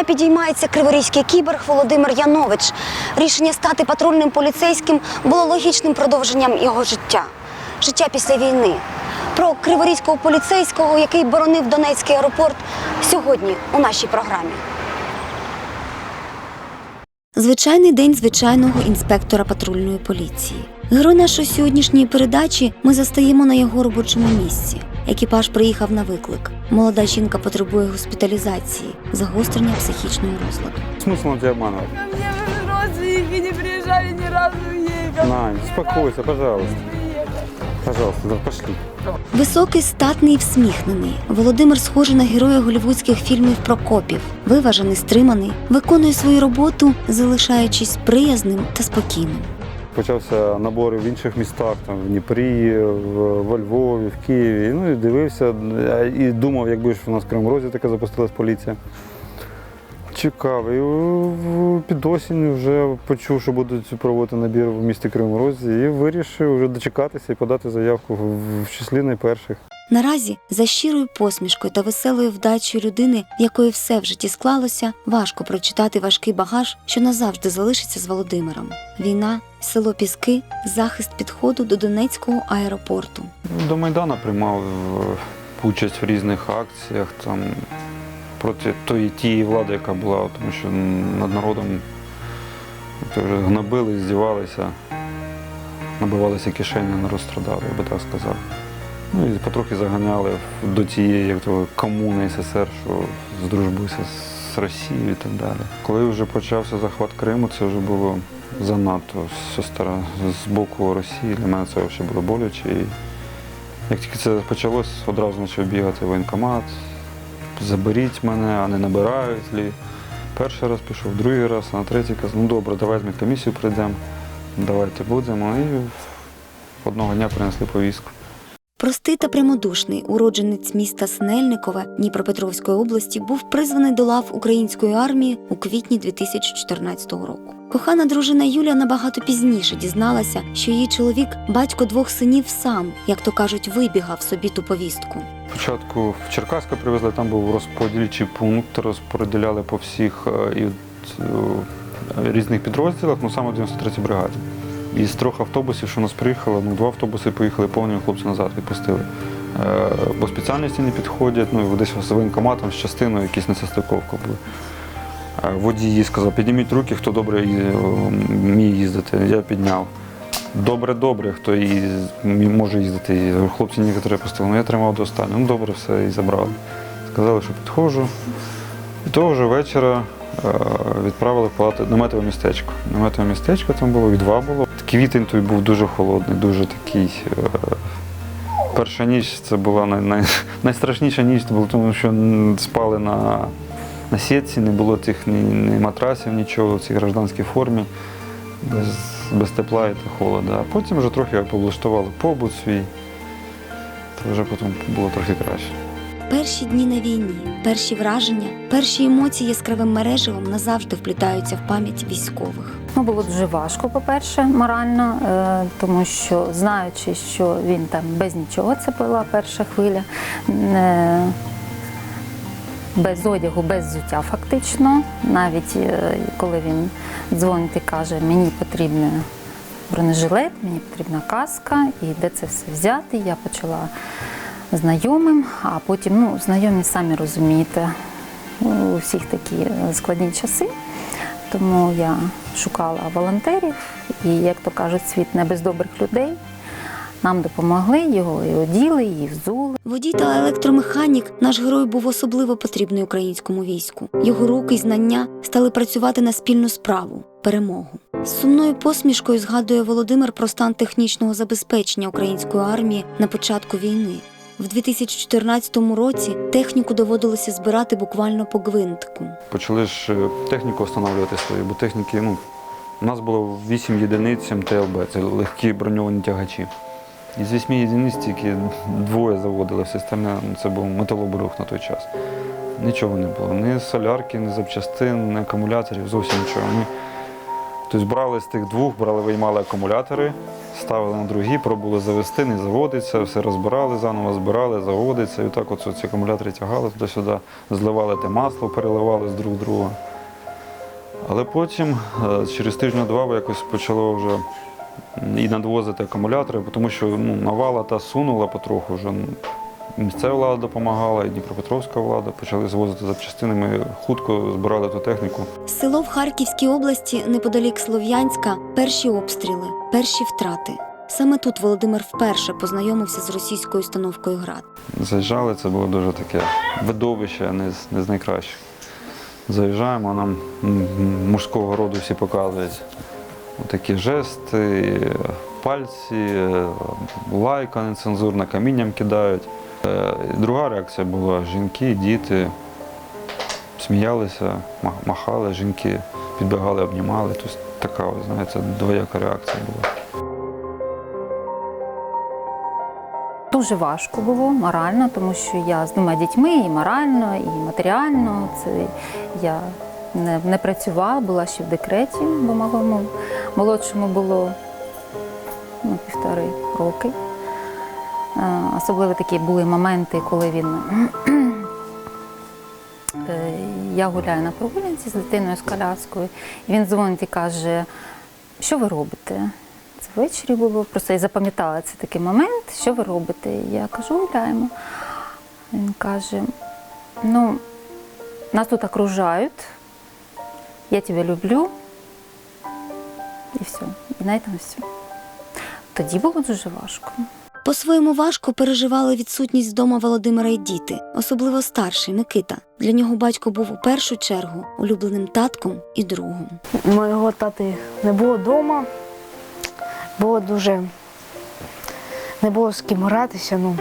щодня підіймається криворізький кіберг Володимир Янович. Рішення стати патрульним поліцейським було логічним продовженням його життя. Життя після війни. Про криворізького поліцейського, який боронив Донецький аеропорт, сьогодні у нашій програмі. Звичайний день звичайного інспектора патрульної поліції. Герой нашої сьогоднішньої передачі ми застаємо на його робочому місці. Екіпаж приїхав на виклик. Молода жінка потребує госпіталізації, загострення психічного розладу. Обманывать? Ко мне родственники не приезжали ни разу ей. Нань, успокойся, пожалуйста. Пожалуйста, да, пошли. Високий, статний і всміхнений. Володимир схожий на героя голівудських фільмів про копів. Виважений, стриманий, виконує свою роботу, залишаючись приязним та спокійним. Почався набори в інших містах, там в Дніпрі, в, во Львові, в Києві. Ну і дивився е, і думав, якби ж у нас в Кривому Розі така запустилась поліція. Чекав. Під осінь вже почув, що будуть проводити набір в місті Кривому і вирішив вже дочекатися і подати заявку в числі найперших. Наразі за щирою посмішкою та веселою вдачею людини, в якої все в житті склалося, важко прочитати важкий багаж, що назавжди залишиться з Володимиром. Війна, село Піски, захист підходу до Донецького аеропорту. До Майдану приймав е, участь в різних акціях там, проти тої тієї влади, яка була, тому що над народом гнобили, здівалися, набивалися кишені, не розстрадали, я би так сказав. Ну і потрохи заганяли до тієї як то, комуни СССР, що здружбуйся з Росією і так далі. Коли вже почався захват Криму, це вже було занадто з боку Росії. Для мене це вже було боляче. І як тільки це почалось, одразу почав бігати в воєнкомат. Заберіть мене, а не набирають лі. Перший раз пішов, другий раз, а на третій казав, ну добре, давай ми комісію прийдемо, давайте будемо. І одного дня принесли повістку. Простий та прямодушний уродженець міста Снельникове Дніпропетровської області був призваний до лав української армії у квітні 2014 року. Кохана дружина Юля набагато пізніше дізналася, що її чоловік, батько двох синів, сам, як то кажуть, вибігав собі ту повістку. Спочатку в Черкаська привезли, там був розподільчий пункт, розподіляли по всіх е, і е, різних підрозділах, ну саме в 93-й бригаді. Із трьох автобусів, що у нас приїхало, ну два автобуси поїхали повні, хлопці назад відпустили. Е, Бо спеціальності не підходять, ну десь з воєнкоматом, з частиною якісь несостиковка були. Е, Водій сказав, підніміть руки, хто добре ї- вміє їздити. Я підняв. Добре, добре, хто і може їздити. Хлопці некоторі пустили. Ну я тримав до останнього. Ну добре, все і забрали. Сказали, що підходжу. І того вже вечора е, відправили в палату наметове містечко. Наметове містечко там було, і два було. Квітень той був дуже холодний, дуже такий. е, Перша ніч це була най, най, найстрашніша ніч, це було, тому що спали на, на сітці, не було цих ні, ні матрасів, нічого, в цій гражданській формі, без, без тепла і та холода. А потім вже трохи облаштували побут свій, то вже потім було трохи краще. Перші дні на війні, перші враження, перші емоції яскравим мереживом назавжди вплітаються в пам'ять військових. Ну, було дуже важко, по-перше, морально, е, тому що знаючи, що він там без нічого, це була перша хвиля, е, без одягу, без взуття фактично. Навіть е, коли він дзвонить і каже, мені потрібен бронежилет, мені потрібна каска, і де це все взяти, я почала знайомим, а потім ну, знайомі самі розумієте, у всіх такі складні часи. Тому я шукала волонтерів, і, як то кажуть, світ не без добрих людей. Нам допомогли, його і оділи, і взули. Водій та електромеханік наш герой був особливо потрібний українському війську. Його руки й знання стали працювати на спільну справу перемогу. З сумною посмішкою згадує Володимир про стан технічного забезпечення української армії на початку війни. В 2014 році техніку доводилося збирати буквально по гвинтику. Почали ж е, техніку встановлювати свою, бо техніки, ну, у нас було 8 єдиниць МТЛБ, це легкі броньовані тягачі. Із 8 єдиниць тільки двоє заводили, все остальне ну, це був металобрух на той час. Нічого не було. Ні солярки, ні запчастин, ні акумуляторів, зовсім нічого. Тобто брали з тих двох, брали, виймали акумулятори, ставили на другі, пробували завести, не заводиться, все розбирали, заново збирали, заводиться. І так от ці акумулятори тягали туди-сюди, зливали те масло, переливали з друг друга. Але потім, е, через тиждень-два, якось почало вже і надвозити акумулятори, тому що ну, навала та сунула потроху вже. Місцева влада допомагала, і Дніпропетровська влада почали звозити запчастини. Ми хутко збирали ту техніку. Село в Харківській області, неподалік Слов'янська, перші обстріли, перші втрати. Саме тут Володимир вперше познайомився з російською установкою град. Заїжджали, це було дуже таке видовище, не з, не з найкращих. Заїжджаємо, нам м, м, мужського роду всі показують такі жести, пальці, лайка нецензурна, камінням кидають. Е, Друга реакція була жінки, діти сміялися, махали, жінки підбігали, обнімали. Тобто така, знаєте, двояка реакція була. Дуже важко було морально, тому що я з двома дітьми і морально, і матеріально. Це я не, не працювала, була ще в декреті, бо малому молодшому було ну, півтори роки. Е, Особливо такі були моменти, коли він. Е, Я гуляю на прогулянці з дитиною з коляскою, він дзвонить і каже, що ви робите? Це ввечері було, просто я запам'ятала цей такий момент, що ви робите? Я кажу, гуляємо. Він каже: ну, нас тут окружають, я тебе люблю. І все. І на цьому все. Тоді було дуже важко. По-своєму важко переживали відсутність вдома Володимира і діти, особливо старший Микита. Для нього батько був у першу чергу улюбленим татком і другом. Моєго тати не було вдома. Було дуже. Не було з ким гратися. Ну.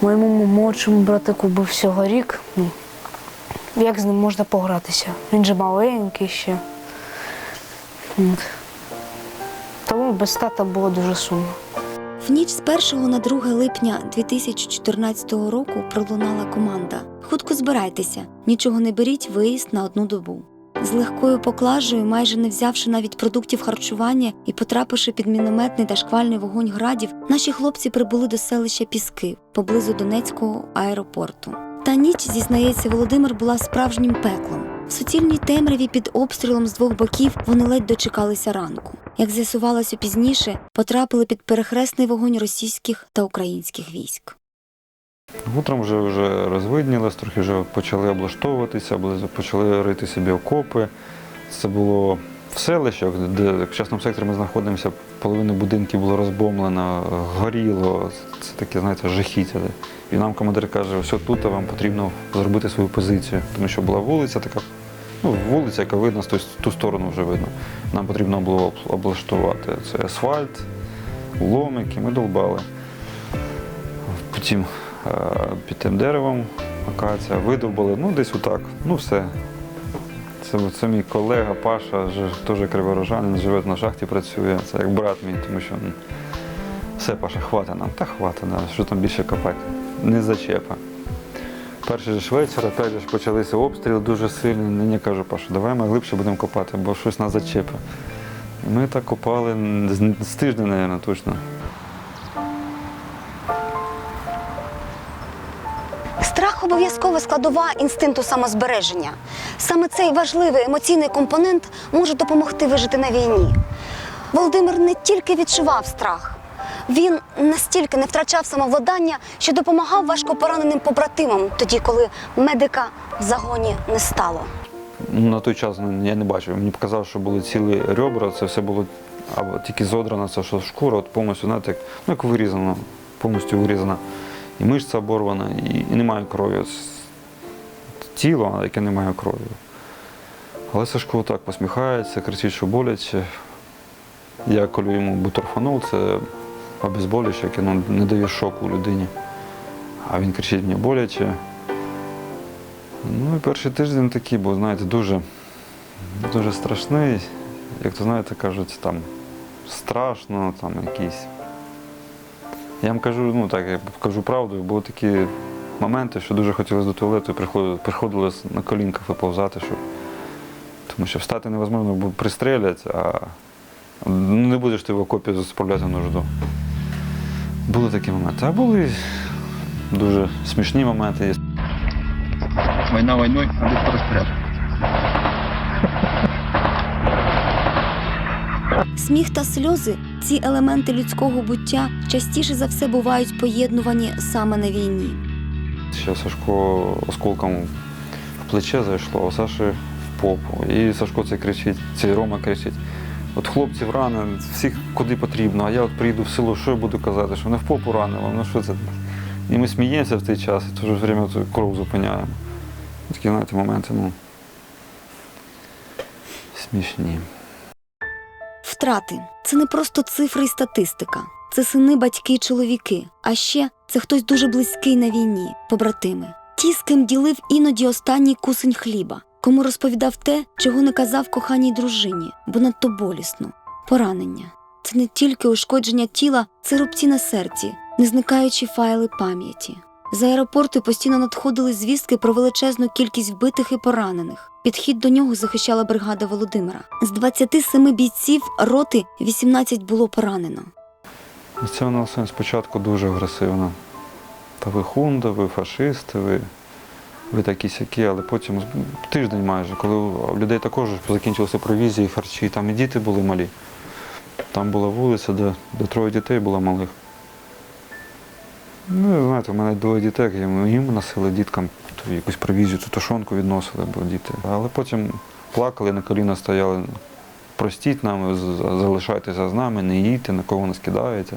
Моєму молодшому братику був всього рік. Ну, як з ним можна погратися? Він же маленький ще. От. Без тата було дуже сумно. В ніч з 1 на 2 липня 2014 року пролунала команда: Хутко збирайтеся, нічого не беріть, виїзд на одну добу. З легкою поклажею, майже не взявши навіть продуктів харчування і потрапивши під мінометний та шквальний вогонь градів, наші хлопці прибули до селища Піски поблизу Донецького аеропорту. Та ніч, зізнається Володимир, була справжнім пеклом. В суцільній темряві під обстрілом з двох боків вони ледь дочекалися ранку. Як з'ясувалося пізніше, потрапили під перехресний вогонь російських та українських військ. Утром вже, вже розвиднілось, трохи вже почали облаштовуватися, почали рити собі окопи. Це було в селищах, де в частному секторі ми знаходимося, половина будинків було розбомлено, горіло. Це таке, знаєте, жахіття. І нам командир каже, ось тут вам потрібно зробити свою позицію, тому що була вулиця така, ну, вулиця, яка видно, з ту сторону вже видно. Нам потрібно було облаштувати. Це асфальт, ломики, ми долбали. Потім е, під тим деревом акація, видовбали, ну десь отак. Ну все. Це, це мій колега Паша, теж криворожанин, живе на шахті, працює. Це як брат мій, тому що все, Паша, хвата нам. Та хвата, що там більше копати. Не зачепа. Перший же вечір, опять же почалися обстріли дуже сильні. Мені кажу, Паша, давай ми глибше будемо копати, бо щось нас зачепить. Ми так копали з, тижня, мабуть, точно. Страх обов'язкова складова інстинкту самозбереження. Саме цей важливий емоційний компонент може допомогти вижити на війні. Володимир не тільки відчував страх, він настільки не втрачав самовладання, що допомагав важкопораненим побратимам тоді, коли медика в загоні не стало. На той час ну, я не бачив. Мені показав, що були цілі ребра, це все було або тільки зодрана, це що шкура, от повністю, знаєте, як, ну, як вирізано, повністю вирізана. І мишця оборвана, і, і немає крові. Тіло, яке не має крові. Але Сашко так посміхається, кричить, що боляче. Я колю йому бутерфанол, це обезболююче, яке ну, не дає шоку людині. А він кричить, мені боляче. Ну і перший тиждень такий був, знаєте, дуже, дуже страшний. Як то знаєте, кажуть, там страшно, там якісь. Я вам кажу, ну так, я кажу правду, були такі моменти, що дуже хотілося до туалету і приходилось на колінках виповзати, щоб Тому що встати невозможно, бо пристрелять, а ну, не будеш ти в окопі справляти нужду. Були такі моменти. А були дуже смішні моменти. Война войной, а десь по. Сміх та сльози ці елементи людського буття частіше за все бувають поєднувані саме на війні. Ще Сашко осколком в плече зайшло, а Саші в попу. І Сашко це кричить, цей Рома кричить. От хлопців рани, всіх куди потрібно, а я от приїду в село, що я буду казати, що не в попу ранило, ну що це? І ми сміємося в той час, і в то время ту кров зупиняємо. Такі, знаєте, моменти, ну, смішні. Втрати це не просто цифри і статистика, це сини, батьки і чоловіки. А ще це хтось дуже близький на війні, побратими. Ті, з ким ділив іноді останній кусень хліба, кому розповідав те, чого не казав коханій дружині, бо надто болісно. Поранення це не тільки ушкодження тіла, це рубці на серці, не зникаючі файли пам'яті. З аеропорту постійно надходили звістки про величезну кількість вбитих і поранених. Підхід до нього захищала бригада Володимира. З 27 бійців роти 18 було поранено. Це у нас спочатку дуже агресивно. Та ви хунда, ви фашисти, ви, ви такі сякі, але потім тиждень майже, коли у людей також закінчилися провізії, харчі, там і діти були малі. Там була вулиця, де, де троє дітей було малих. Ну, знаєте, у мене двоє дітей, їм, носили діткам якусь провізію, ту тушонку відносили, бо діти. Але потім плакали, на коліна стояли. Простіть нам, залишайтеся з нами, не їдьте, на кого не скидаєте.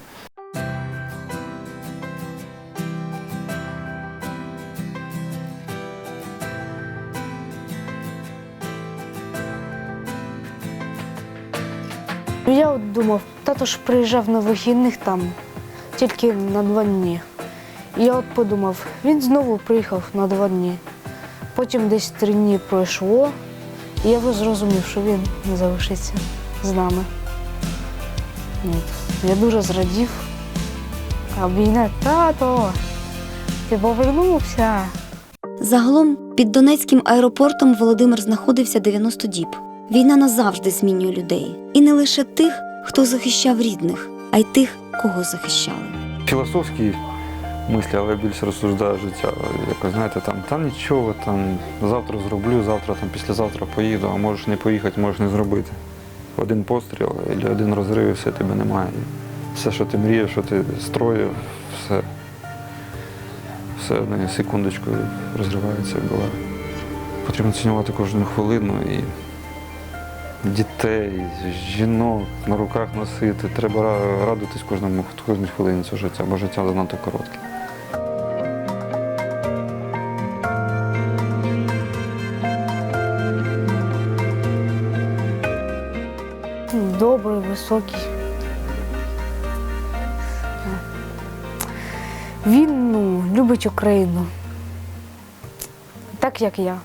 Я от думав, тато ж приїжджав на вихідних там тільки на два дні. І я от подумав, він знову приїхав на два дні. Потім десь три дні пройшло, і я зрозумів, що він не залишиться з нами. От. Я дуже зрадів. А війна, тато, ти повернувся. Загалом під Донецьким аеропортом Володимир знаходився 90 діб. Війна назавжди змінює людей. І не лише тих, хто захищав рідних, а й тих, кого захищали. філософські мислі, але я більше розсуждаю життя. Якось знаєте, там та нічого, там завтра зроблю, завтра, там післязавтра поїду, а можеш не поїхати, можеш не зробити. Один постріл або один розрив, і все тебе немає. Все, що ти мріяв, що ти строїв, все, все одною секундочкою розривається в голові. Потрібно цінувати кожну хвилину і дітей, жінок на руках носити. Треба ра- радуватись кожному кожній хвилині цього життя, бо життя занадто коротке. Добрий, високий. Він ну, любить Україну. Так як я.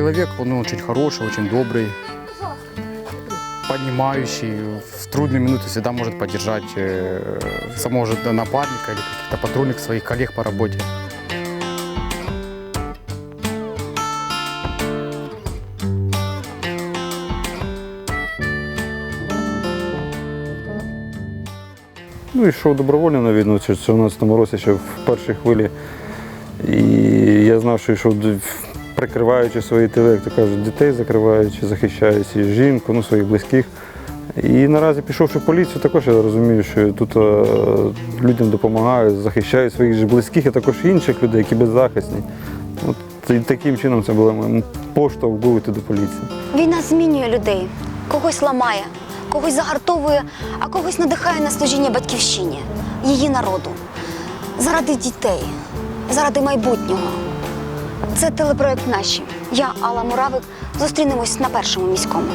человек, он очень хороший, очень добрый, понимающий, в трудные минуты всегда может поддержать э, самого же напарника или каких-то патрульных своих коллег по работе. Ну, йшов добровольно на війну в 2014 році, ще в першій хвилі. І я знав, що йшов д- прикриваючи свої тили, як то кажуть, дітей закриваючи, захищаючи жінку, ну, своїх близьких. І наразі пішовши в поліцію, також я розумію, що тут е, людям допомагають, захищають своїх же близьких, і також інших людей, які беззахисні. От і таким чином це було моїм поштовх був іти до поліції. Війна змінює людей, когось ламає, когось загартовує, а когось надихає на служіння батьківщині, її народу. Заради дітей, заради майбутнього. Це телепроект наші. Я Алла Муравик. Зустрінемось на першому міському.